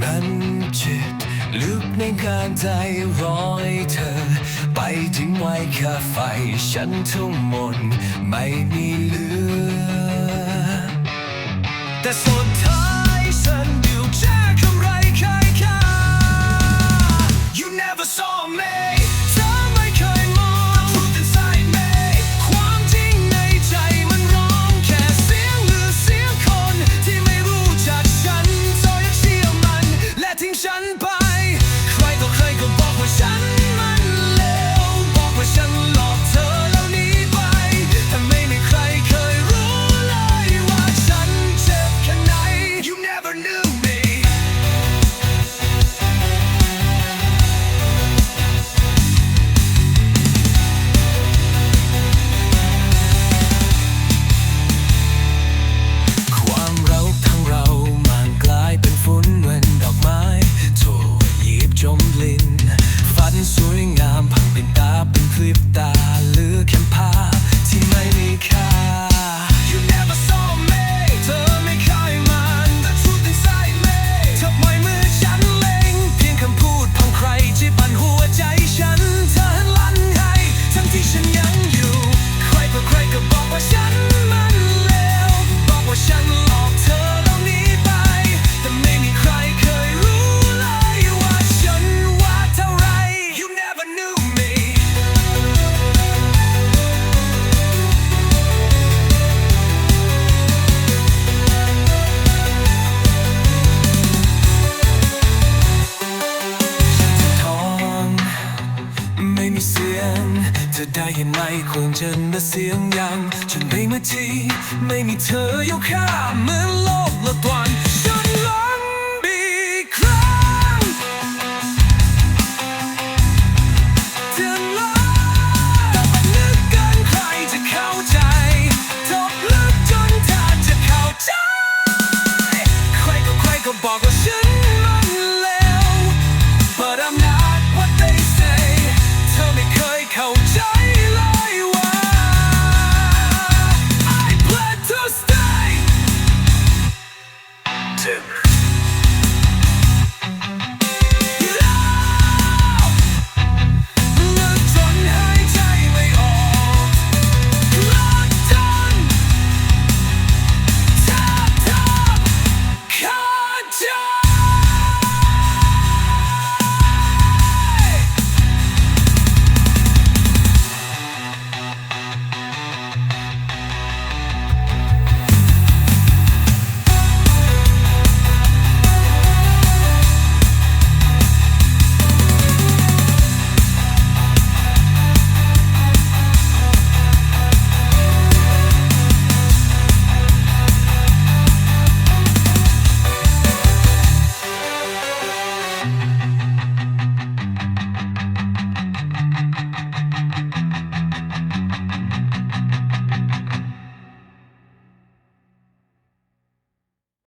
มันจิตลึกในการใจร้อยเธอ ไปถึงไว้ค่าไฟฉันทุ่มหมดไม่มีเหลือ แต่สุดท้ายฉันียง เธอได้เห็นไหมความงฉันและเสียงยัง ฉันไม่มาที่ไม่มีเธออยู่ข้างมือ